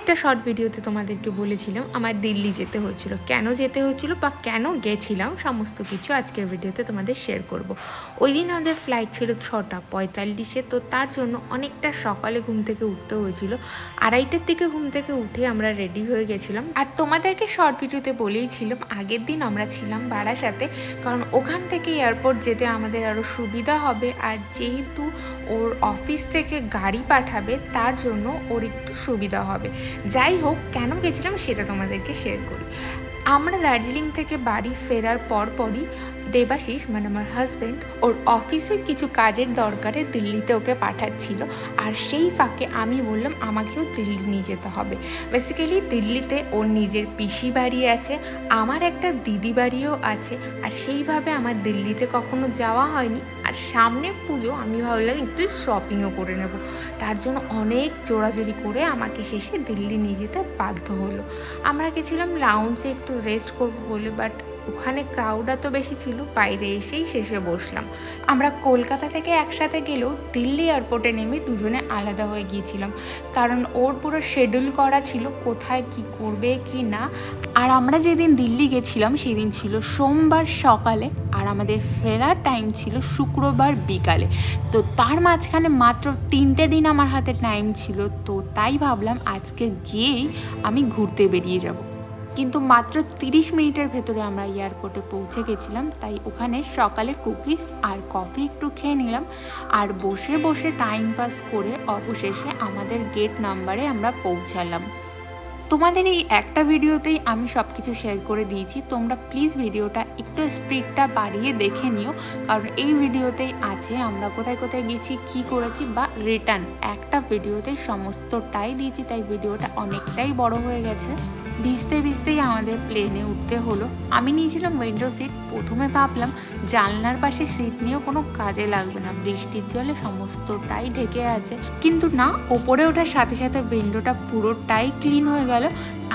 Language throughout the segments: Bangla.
একটা শর্ট ভিডিওতে তোমাদেরকে বলেছিলাম, আমার দিল্লি যেতে হয়েছিল কেন যেতে হয়েছিল বা কেন গেছিলাম, সমস্ত কিছু আজকের ভিডিওতে তোমাদের শেয়ার করব। ওই দিন আমাদের ফ্লাইট ছিল ছটা পঁয়তাল্লিশে, তো তার জন্য অনেকটা সকালে ঘুম থেকে উঠতে হয়েছিল। আড়াইটার দিকে ঘুম থেকে উঠে আমরা রেডি হয়ে গেছিলাম। আর তোমাদেরকে শর্ট ভিডিওতে বলেইছিলাম, আগের দিন আমরা ছিলাম বারাসাতে, কারণ ওখান থেকে এয়ারপোর্ট যেতে আমাদের আরও সুবিধা হবে। আর যেহেতু ওর অফিস থেকে গাড়ি পাঠাবে, তার জন্য ওর একটু সুবিধা হবে। যাই হোক কেন গেছিলাম সেটা তোমাদেরকে শেয়ার করি। আমরা দার্জিলিং থেকে বাড়ি ফেরার পরপরই দেবাশিস মানে আমার হাজব্যান্ড ওর অফিসের কিছু কাজের দরকারে দিল্লিতে ওকে পাঠাচ্ছিল। আর সেই ফাঁকে আমি বললাম, আমাকেও দিল্লি নিয়ে যেতে হবে। বেসিক্যালি দিল্লিতে ওর নিজের পিসি বাড়ি আছে, আমার একটা দিদি বাড়িও আছে, আর সেইভাবে আমার দিল্লিতে কখনো যাওয়া হয়নি। আর সামনে পুজো, আমি ভাবলাম, একটু শপিংও করে নেব। তার জন্য অনেক জোরাজোরি করে আমাকে শেষে দিল্লি নিয়ে যেতে বাধ্য হলো। আমরা গেছিলাম লাউঞ্জে একটু রেস্ট করব বলে বাট ওখানে ক্রাউড তো বেশি ছিল, বাইরে এসেই শেষে বসলাম। আমরা কলকাতা থেকে একসাথে গেলেও দিল্লি এয়ারপোর্টে নেমে দুজনে আলাদা হয়ে গিয়েছিলাম। কারণ ওর পুরো শিডিউল করা ছিল কোথায় কি করবে কি না। আর আমরা যেদিন দিল্লি গেছিলাম সেদিন ছিল সোমবার সকালে আর আমাদের ফেরার টাইম ছিল শুক্রবার বিকালে। তো তার মাঝখানে মাত্র তিনটে দিন আমার হাতে টাইম ছিল। তো তাই ভাবলাম আজকে গিয়েই আমি ঘুরতে বেরিয়ে যাব। কিন্তু মাত্র তিরিশ মিনিটের ভেতরে আমরা এয়ারপোর্টে পৌঁছে গেছিলাম, তাই ওখানে সকালে কুকিজ আর কফি একটু খেয়ে নিলাম। আর বসে বসে টাইম পাস করে অবশেষে আমাদের গেট নাম্বারে আমরা পৌঁছালাম। তোমাদের এই একটা ভিডিওতেই আমি সব কিছু শেয়ার করে দিয়েছি। তোমরা প্লিজ ভিডিওটা একটু স্পিডটা বাড়িয়ে দেখে নিও। কারণ এই ভিডিওতেই আছে আমরা কোথায় কোথায় গেছি, কি করেছি বা রিটার্ন একটা ভিডিওতে সমস্তটাই দিয়েছি, তাই ভিডিওটা অনেকটাই বড় হয়ে গেছে। ভিজতে ভিজতেই আমাদের প্লেনে উঠতে হলো। আমি নিয়েছিলাম উইন্ডো সিট প্রথমে ভাবলাম, জানলার পাশে সিট নিয়েও কোনো কাজে লাগবে না। বৃষ্টির জলে সমস্তটাই ঢেকে আছে। কিন্তু না, ওপরে ওঠার সাথে সাথে উইন্ডোটা পুরোটাই ক্লিন হয়ে গেল।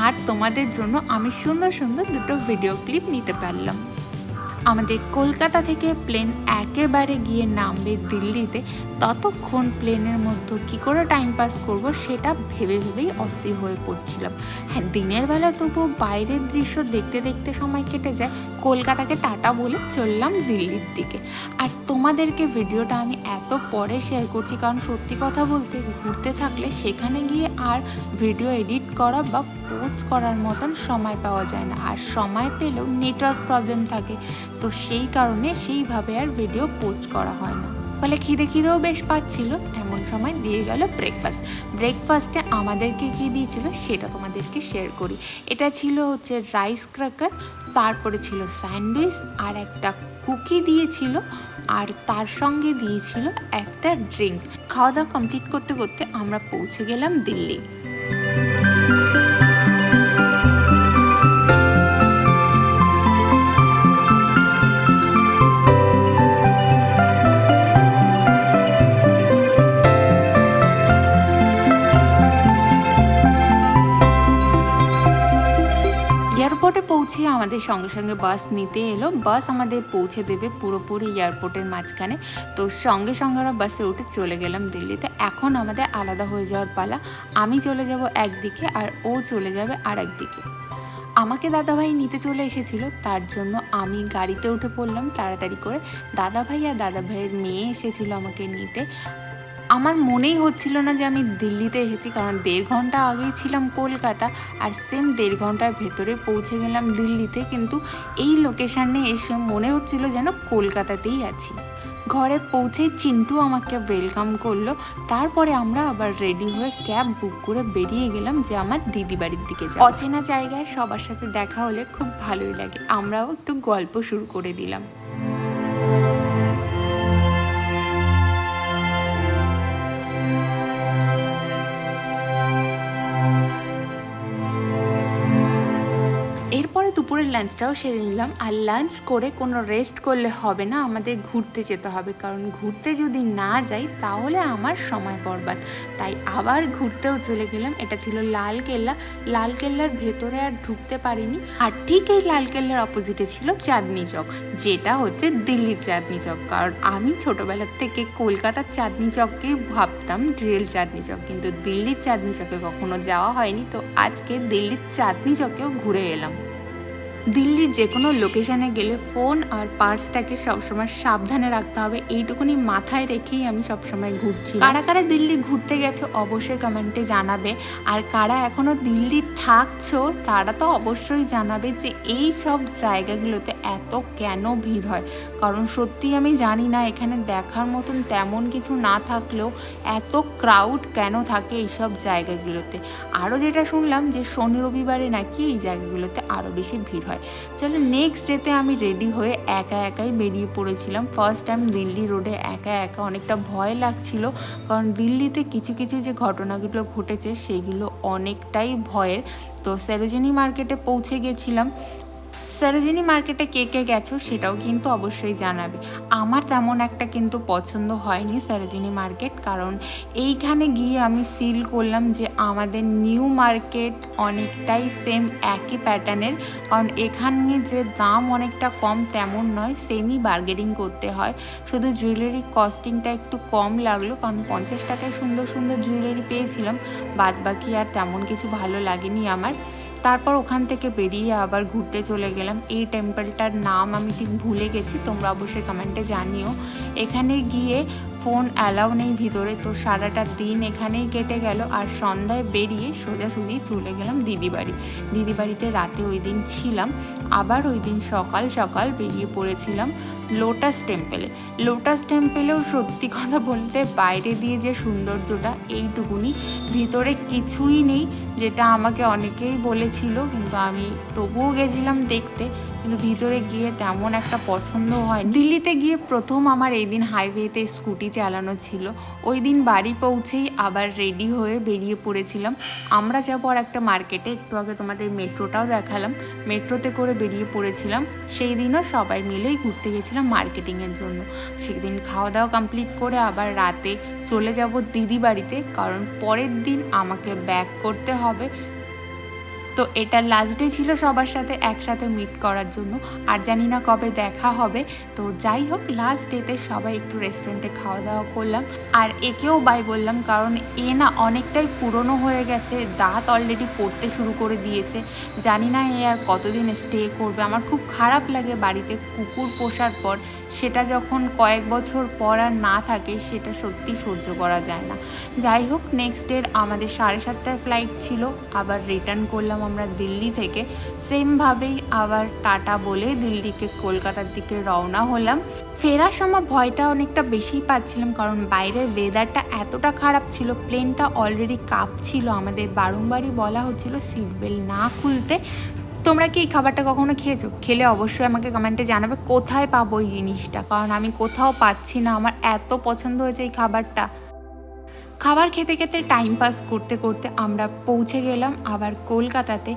আর তোমাদের জন্য আমি সুন্দর সুন্দর দুটো ভিডিও ক্লিপ নিতে পারলাম। আমাদের কলকাতা থেকে প্লেন একেবারে গিয়ে নামবে দিল্লিতে, ততক্ষণ প্লেনের মধ্যে কী করে টাইম পাস করব সেটা ভেবে ভেবেই অস্থির হয়ে পড়ছিলাম। হ্যাঁ দিনের বেলা তবুও বাইরের দৃশ্য দেখতে দেখতে সময় কেটে যায়, কলকাতাকে টাটা বলে চললাম দিল্লির দিকে। আর তোমাদেরকে ভিডিওটা আমি এত পরে শেয়ার করছি, কারণ সত্যি কথা বলতে ঘুরতে থাকলে সেখানে গিয়ে আর ভিডিও এডিট করা বা পোস্ট করার মতন সময় পাওয়া যায় না। আর সময় পেলেও নেটওয়ার্ক প্রবলেম থাকে। তো সেই কারণে সেইভাবে আর ভিডিও পোস্ট করা হয় না। ফলে খিদে খিদেও বেশ পাচ্ছিল। এমন সময় দিয়ে গেল ব্রেকফাস্ট ব্রেকফাস্টে আমাদেরকে কী দিয়েছিল সেটা তোমাদেরকে শেয়ার করি। এটা ছিল হচ্ছে রাইস ক্র্যাকার তারপরে ছিল স্যান্ডউইচ আর একটা কুকি দিয়েছিল। আর তার সঙ্গে দিয়েছিল একটা ড্রিঙ্ক খাওয়া দাওয়া কমপ্লিট করতে করতে আমরা পৌঁছে গেলাম দিল্লি। পৌঁছে আমাদের সঙ্গে সঙ্গে বাস নিতে এলো। বাস আমাদের পৌঁছে দেবে পুরোপুরি এয়ারপোর্টের মাঝখানে। তো সঙ্গে সঙ্গে আমরা বাসে উঠে চলে গেলাম দিল্লিতে। এখন আমাদের আলাদা হয়ে যাওয়ার পালা। আমি চলে যাব একদিকে আর ও চলে যাবে আর একদিকে আমাকে দাদাভাই নিতে চলে এসেছিল। তার জন্য আমি গাড়িতে উঠে পড়লাম তাড়াতাড়ি করে। দাদাভাই আর দাদাভাইয়ের মেয়ে এসেছিল আমাকে নিতে। আমার মনেই হচ্ছিল না যে আমি দিল্লিতে এসেছি, কারণ দেড় ঘণ্টা আগেই ছিলাম কলকাতা আর সেম দেড় ঘণ্টার ভেতরে পৌঁছে গেলাম দিল্লিতে। কিন্তু এই লোকেশানে এসে মনে হচ্ছিল যেন কলকাতাতেই আছি। ঘরে পৌঁছে চিন্টু আমাকে ওয়েলকাম করল। তারপরে আমরা আবার রেডি হয়ে ক্যাব বুক করে বেরিয়ে গেলাম যে আমার দিদি বাড়ির দিকে যাব। অচেনা জায়গায় সবার সাথে দেখা হলে খুব ভালোই লাগে। আমরাও একটু গল্প শুরু করে দিলাম। লাঞ্চটাও সেরে নিলাম। আর লাঞ্চ করে কোনো রেস্ট করলে হবে না, আমাদের ঘুরতে যেতে হবে। কারণ ঘুরতে যদি না যাই, তাহলে আমার সময় বরবাদ। তাই আবার ঘুরতেও চলে গেলাম। এটা ছিল লাল কেল্লা। লাল কেল্লার ভেতরে আর ঢুকতে পারিনি। আর ঠিক এই লাল কেল্লার অপোজিটে ছিল চাঁদনি চক। যেটা হচ্ছে দিল্লির চাঁদনি চক। কারণ আমি ছোটোবেলার থেকে কলকাতার চাঁদনি চককেই ভাবতাম রিয়েল চাঁদনি চক। কিন্তু দিল্লির চাঁদনি চকে কখনো যাওয়া হয়নি। তো আজকে দিল্লির চাঁদনি চকেও ঘুরে এলাম। দিল্লির যে কোনো লোকেশনে গেলে ফোন আর পার্সটাকে সবসময় সাবধানে রাখতে হবে। এইটুকুনি মাথায় রেখেই আমি সবসময় ঘুরছি। কারা কারা দিল্লি ঘুরতে গেছো অবশ্যই কমেন্টে জানাবে। আর কারা এখনও দিল্লি থাকছো, তারা তো অবশ্যই জানাবে যে এই সব জায়গাগুলোতে এত কেন ভিড় হয়। কারণ সত্যি আমি জানি না, এখানে দেখার মতন তেমন কিছু না থাকলেও এত ক্রাউড কেন থাকে এইসব জায়গাগুলোতে? আরও যেটা শুনলাম যে শনি রবিবারে নাকি এই জায়গাগুলোতে আরও বেশি ভিড় হয়। চলো নেক্সট ডেতে আমি রেডি হয়ে একা একাই বেরিয়ে পড়েছিলাম। ফার্স্ট টাইম দিল্লি রোডে একা একা অনেকটা ভয় লাগছিল। কারণ দিল্লিতে কিছু কিছু যে ঘটনাগুলো ঘটেছে, সেগুলো অনেকটাই ভয়ের। তো সেরোজিনী মার্কেটে পৌঁছে গেছিলাম। সরোজিনী মার্কেটে কে কে গেছো সেটাও কিন্তু অবশ্যই জানাবে। আমার তেমন একটা কিন্তু পছন্দ হয়নি সরোজিনী মার্কেট, কারণ এইখানে গিয়ে আমি ফিল করলাম যে আমাদের নিউ মার্কেট অনেকটাই সেম একই প্যাটার্নের কারণ এখানে যে দাম অনেকটা কম তেমন নয় সেমই বার্গেনিং করতে হয়। শুধু জুয়েলারি কস্টিংটা একটু কম লাগল, কারণ পঞ্চাশ টাকায় সুন্দর সুন্দর জুয়েলারি পেয়েছিলাম বাদ বাকি আর তেমন কিছু ভালো লাগেনি আমার। তারপর ওখান থেকে বেরিয়ে আবার ঘুরতে চলে গেলাম। এই টেম্পলটার নাম আমি ঠিক ভুলে গেছি, তোমরা অবশ্যই কমেন্টে জানিও। এখানে গিয়ে ফোন অ্যালাউ নেই ভিতরে, তো সারাটা দিন এখানেই কেটে গেল আর সন্ধ্যায় বেরিয়ে সোজাসুজি চলে গেলাম দিদি বাড়ি দিদি বাড়িতে রাতে ওই দিন ছিলাম, আবার ওই দিন সকাল সকাল বেরিয়ে পড়েছিলাম লোটাস টেম্পেলে লোটাস টেম্পেলেও সত্যি কথা বলতে বাইরে দিয়ে যে সৌন্দর্যটা এইটুকুনি, ভিতরে কিছুই নেই, যেটা আমাকে অনেকেই বলেছিল, কিন্তু আমি তবুও গেছিলাম দেখতে। কিন্তু ভিতরে গিয়ে তেমন একটা পছন্দ হয় দিল্লিতে গিয়ে প্রথম আমার এই দিন হাইওয়েতে স্কুটি চালানো ছিল। ওই দিন বাড়ি পৌঁছেই আবার রেডি হয়ে বেরিয়ে পড়েছিলাম। আমরা যাব আর একটা মার্কেটে একটু আগে তোমাদের মেট্রোটাও দেখালাম। মেট্রোতে করে বেরিয়ে পড়েছিলাম। সেই দিনও সবাই মিলেই ঘুরতে গেছিলাম মার্কেটিংয়ের জন্য। সেদিন খাওয়া দাওয়া কমপ্লিট করে আবার রাতে চলে যাব দিদি বাড়িতে। কারণ পরের দিন আমাকে ব্যাক করতে হবে। তো এটা লাস্ট ডে ছিল সবার সাথে একসাথে মিট করার জন্য। আর জানি না কবে দেখা হবে। তো যাই হোক লাস্ট ডেতে সবাই একটু রেস্টুরেন্টে খাওয়া দাওয়া করলাম। আর একেও বাই বললাম, কারণ এ না অনেকটাই পুরনো হয়ে গেছে। দাঁত অলরেডি পড়তে শুরু করে দিয়েছে। জানি না এ আর কতদিন স্টে করবে। আমার খুব খারাপ লাগে বাড়িতে কুকুর পোষার পর। সেটা যখন কয়েক বছর পর আর না থাকে, সেটা সত্যি সহ্য করা যায় না। যাই হোক নেক্সট ডের আমাদের সাড়ে সাতটায় ফ্লাইট ছিল, আবার রিটার্ন করলাম আমরা দিল্লি থেকে। সেমভাবেই আবার টাটা বলে দিল্লিকে কলকাতার দিকে রওনা হলাম। ফেরার সময় ভয়টা অনেকটা বেশি পাচ্ছিলাম, কারণ বাইরের ওয়েদারটা এতটা খারাপ ছিল প্লেনটা অলরেডি কাঁপছিল আমাদের বারংবারই বলা হচ্ছিল সিট বেল্ট না খুলতে। তোমরা কি এই খাবারটা কখনো খেয়েছো? খেলে অবশ্যই আমাকে কমেন্টে জানাবে কোথায় পাবো এই জিনিসটা। কারণ আমি কোথাও পাচ্ছি না। আমার এত পছন্দ হয়েছে এই খাবারটা। খাবার খেতে খেতে টাইম পাস করতে করতে আমরা পৌঁছে গেলাম। আবার কলকাতাতে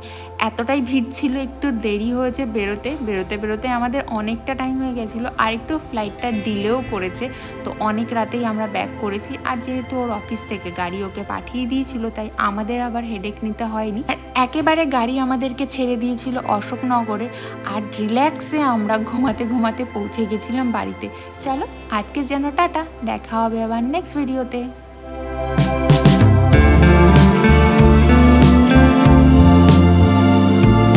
এতটাই ভিড় ছিল, একটু দেরি হয়েছে বেরোতে। বেরোতে বেরোতে আমাদের অনেকটা টাইম হয়ে গেছিল। আর একটু ফ্লাইটটা ডিলেও করেছে তো অনেক রাতেই আমরা ব্যাক করেছি। আর যেহেতু ওর অফিস থেকে গাড়ি ওকে পাঠিয়ে দিয়েছিল, তাই আমাদের আবার হেডেক নিতে হয়নি। আর একেবারে গাড়ি আমাদেরকে ছেড়ে দিয়েছিল অশোকনগরে। আর রিল্যাক্সে আমরা ঘুমাতে ঘুমাতে পৌঁছে গেছিলাম বাড়িতে। চলো, আজকে যেন টাটা। দেখা হবে আবার নেক্সট ভিডিওতে